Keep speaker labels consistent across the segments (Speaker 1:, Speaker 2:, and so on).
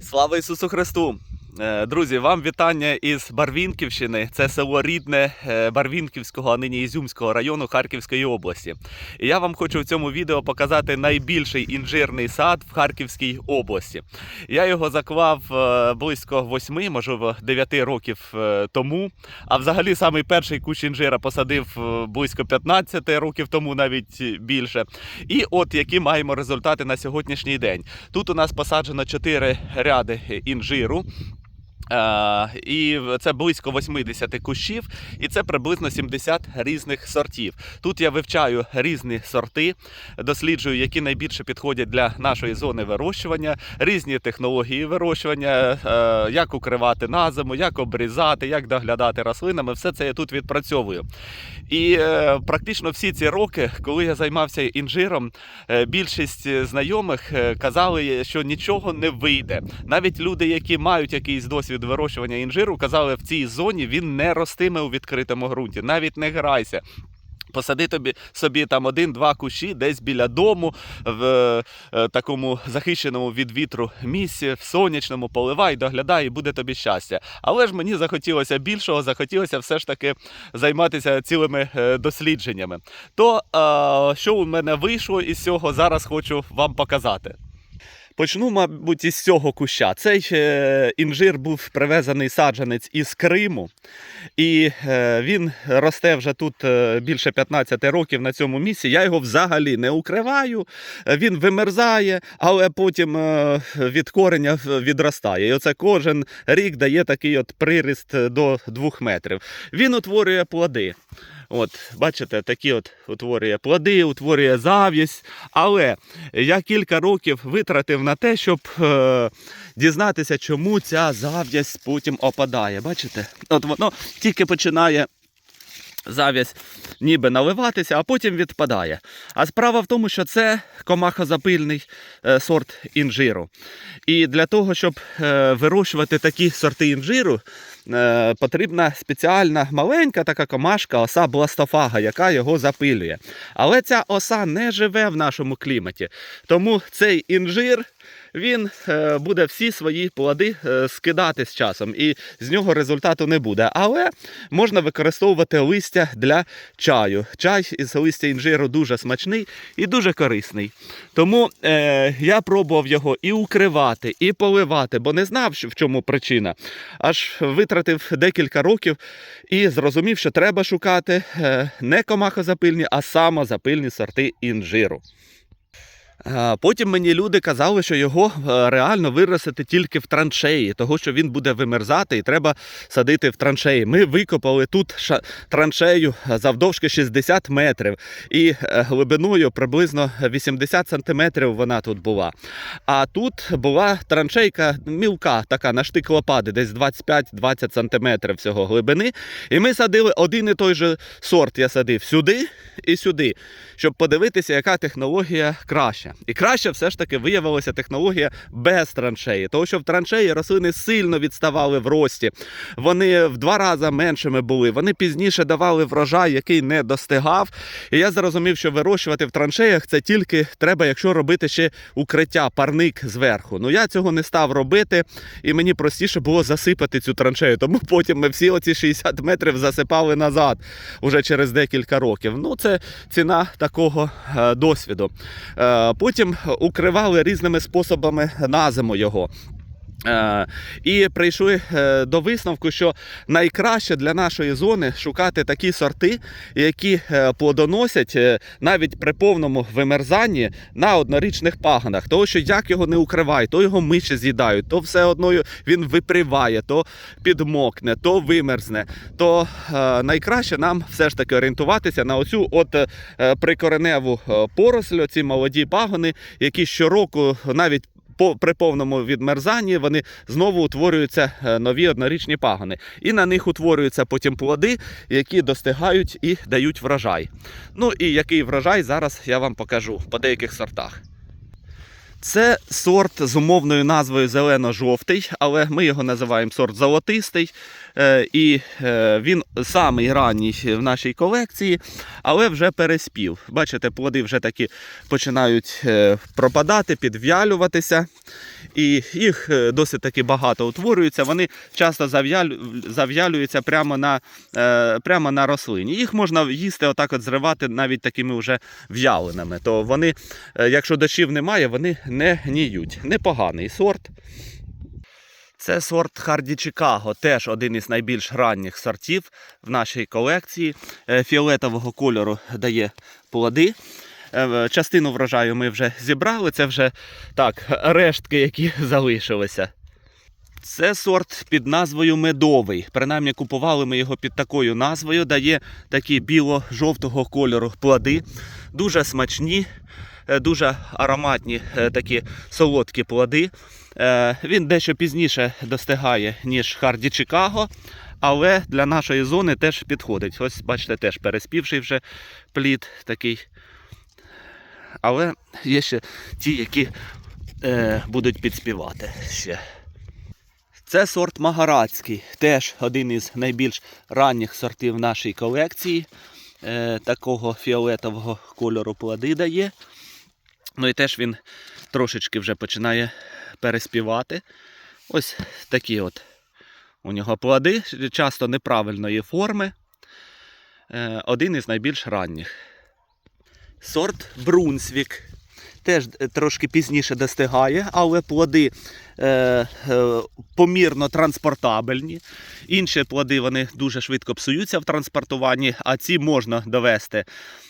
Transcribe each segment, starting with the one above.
Speaker 1: Слава Ісусу Христу! Е, Друзі, вам вітання із Барвінківщини. Це село рідне е, Барвінківського, а нині Ізюмського району Харківської області. І я вам хочу в цьому відео показати найбільший інжирний сад в Харківській області. Я його заклав е, близько 8, можливо, 9 років тому. А взагалі самий перший кущ інжира посадив близько 15 років тому, навіть більше. І от які маємо результати на сьогоднішній день. Тут у нас посаджено 4 ряди інжиру. Е, і це близько 80 кущів, і це приблизно 70 різних сортів. Тут я вивчаю різні сорти, досліджую, які найбільше підходять для нашої зони вирощування, різні технології вирощування, е, як укривати на зиму, як обрізати, як доглядати рослинами. Все це я тут відпрацьовую. І е, практично всі ці роки, коли я займався інжиром, більшість знайомих казали, що нічого не вийде. Навіть люди, які мають якийсь досвід вирощування інжиру, казали, в цій зоні він не ростиме у відкритому ґрунті. Навіть не грайся. Посади тобі собі там один-два кущі десь біля дому, в е, такому захищеному від вітру місці, в сонячному, поливай, доглядай, і буде тобі щастя. Але ж мені захотілося більшого, захотілося все ж таки займатися цілими е, дослідженнями. То е, що у мене вийшло із цього, зараз хочу вам показати. Почну, мабуть, із цього куща. Цей е, інжир був привезений саджанець із Криму, і е, він росте вже тут е, більше 15 років на цьому місці. Я його взагалі не укриваю. Він вимерзає, але потім від кореня відростає. І оце кожен рік дає такий от приріст до 2 метрів. Він утворює плоди. От, бачите, такі от утворює плоди, утворює зав'язь. Але я кілька років витратив на те, щоб е, дізнатися, чому ця зав'язь потім опадає. Бачите? От воно тільки починає зав'язь ніби наливатися, а потім відпадає. А справа в тому, що це комахозапильний е, сорт інжиру. І для того, щоб е, вирощувати такі сорти інжиру, потрібна спеціальна маленька така комашка, оса бластофага, яка його запилює. Але ця оса не живе в нашому кліматі. Тому цей інжир. Він е, буде всі свої плоди е, скидати з часом, і з нього результату не буде. Але можна використовувати листя для чаю. Чай із листя інжиру дуже смачний і дуже корисний. Тому е, я пробував його і укривати, і поливати, бо не знав, в чому причина. Аж витратив декілька років і зрозумів, що треба шукати е, не комахозапильні, а самозапильні сорти інжиру. Е, Потім мені люди казали, що його е, реально виростити тільки в траншеї, того що він буде вимерзати і треба садити в траншеї. Ми викопали тут траншею завдовжки 60 метрів і е, глибиною приблизно 80 сантиметрів вона тут була. А тут була траншейка мілка, така на штик лопати, десь 25-20 сантиметрів всього глибини. І ми садили один і той же сорт. Я садив сюди і сюди, щоб подивитися, яка технологія краща. І краще все ж таки виявилася технологія без траншеї, тому що в траншеї рослини сильно відставали в рості. Вони в два рази меншими були. Вони пізніше давали врожай, який не достигав. І я зрозумів, що вирощувати в траншеях це тільки треба, якщо робити ще укриття, парник зверху. Ну я цього не став робити, і мені простіше було засипати цю траншею. Тому потім ми всі оці 60 метрів засипали назад уже через декілька років. Ну, це ціна такого е, досвіду. Потім укривали різними способами на зиму його. Е, і прийшли е, до висновку, що найкраще для нашої зони шукати такі сорти, які е, плодоносять навіть при повному вимерзанні на однорічних пагонах. Тому що як його не укривай, то його миші з'їдають, то все одно він виприває, то підмокне, то вимерзне. То найкраще нам все ж таки орієнтуватися на оцю от прикореневу поросль, ці молоді пагони, які щороку навіть по при повному відмерзанні вони знову утворюються е, нові однорічні пагони. І на них утворюються потім плоди, які достигають і дають врожай. Ну і який врожай зараз я вам покажу по деяких сортах. Це сорт з умовною назвою зелено-жовтий, але ми його називаємо сорт золотистий. Е, І е, він самий ранній в нашій колекції, але вже переспів. Бачите, плоди вже такі починають е, пропадати, підвялюватися. І їх досить таки багато утворюється. Вони часто зав'ялюються прямо на, прямо на рослині. Їх можна їсти, отак от зривати навіть такими вже в'яленими. То вони, якщо дощів немає, вони не гніють. Непоганий сорт. Це сорт Харді Чикаго, теж один із найбільш ранніх сортів в нашій колекції. Е, Фіолетового кольору дає плоди. Е, Частину врожаю ми вже зібрали. Це вже так, рештки, які залишилися. Це сорт під назвою медовий. Принаймні купували ми його під такою назвою. Дає такі біло-жовтого кольору плоди. Дуже смачні, е, дуже ароматні такі солодкі плоди. Е, Він дещо пізніше достигає, ніж Харді Чикаго, але для нашої зони теж підходить. Ось, бачите, теж переспівший вже плід такий. Але є ще ті, які е, будуть підспівати ще. Це сорт Магарадський, теж один із найбільш ранніх сортів нашої колекції. Е, такого фіолетового кольору плоди дає. Ну і теж він трошечки вже починає переспівати. Ось такі от у нього плоди, часто неправильної форми. Е, один із найбільш ранніх. Сорт Брунсвік. Теж е, трошки пізніше достигає, але плоди е, е, помірно транспортабельні. Інші плоди вони дуже швидко псуються в транспортуванні, а ці можна довести.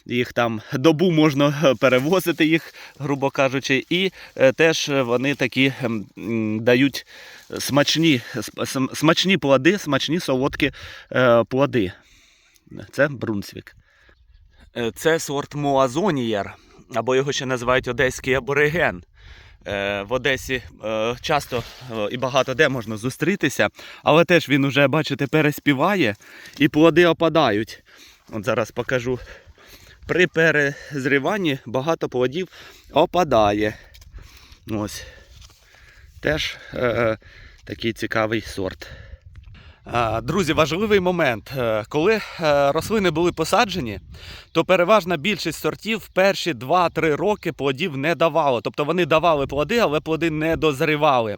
Speaker 1: Їх там добу можна е, перевозити їх, грубо кажучи, і е, теж вони такі ем, дають смачні, см- см- смачні плоди, смачні солодкі плоди. Це Брунсвік. Це сорт Моазонієр, або його ще називають одеський абориген. Е, В Одесі е, часто е, і багато де можна зустрітися, але теж він уже, бачите, переспіває і плоди опадають. От зараз покажу. При перезріванні багато плодів опадає. Ось. Теж е, такий цікавий сорт. Друзі, важливий момент. Е, Коли е, рослини були посаджені, то переважна більшість сортів перші 2-3 роки плодів не давало. Тобто вони давали плоди, але плоди не дозрівали.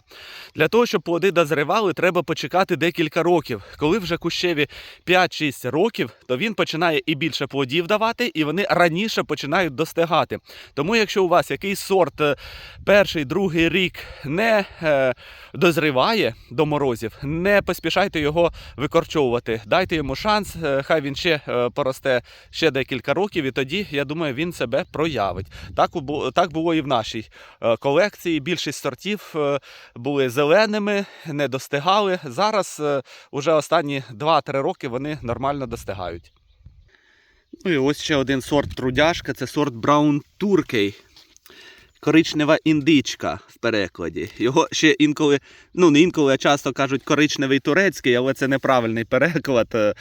Speaker 1: Для того, щоб плоди дозрівали, треба почекати декілька років. Коли вже кущеві 5-6 років, то він починає і більше плодів давати, і вони раніше починають достигати. Тому, якщо у вас якийсь сорт е, перший, другий рік не дозріває до морозів, не поспішайте його викорчовувати. Дайте йому шанс, е, хай він ще е, поросте ще декілька років, і тоді, я думаю, він себе проявить. Так, так було і в нашій е, колекції. Більшість сортів були зеленими, не достигали. Зараз уже останні 2-3 роки вони нормально достигають. Ну і ось ще один сорт трудяшка це сорт Браун Туркей. Коричнева індичка в перекладі. Його ще інколи, ну не інколи, а часто кажуть коричневий турецький, але це неправильний переклад. Е,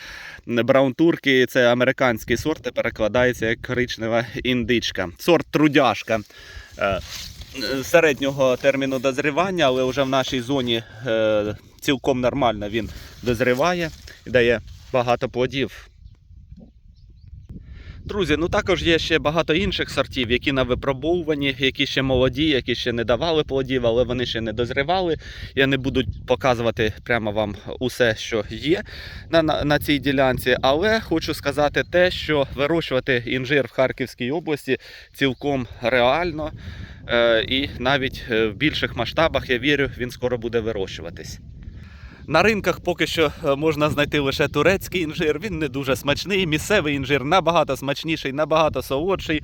Speaker 1: Браун турки це американський сорт, і перекладається як коричнева індичка. Сорт трудяшка. Е, Середнього терміну дозрівання, але вже в нашій зоні е, цілком нормально він дозріває і дає багато плодів. Друзі, ну також є ще багато інших сортів, які на випробовуванні, які ще молоді, які ще не давали плодів, але вони ще не дозрівали. Я не буду показувати прямо вам усе, що є на, на, на цій ділянці. Але хочу сказати те, що вирощувати інжир в Харківській області цілком реально. Е, і навіть е, в більших масштабах, я вірю, він скоро буде вирощуватись. На ринках поки що е, можна знайти лише турецький інжир. Він не дуже смачний. Місцевий інжир набагато смачніший, набагато солодший.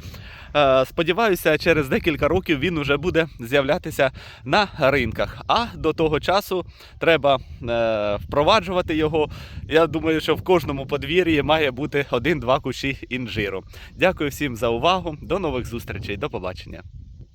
Speaker 1: Е, Сподіваюся, через декілька років він уже буде з'являтися на ринках. А до того часу треба е, впроваджувати його. Я думаю, що в кожному подвір'ї має бути один-два кущі інжиру. Дякую всім за увагу. До нових зустрічей. До побачення.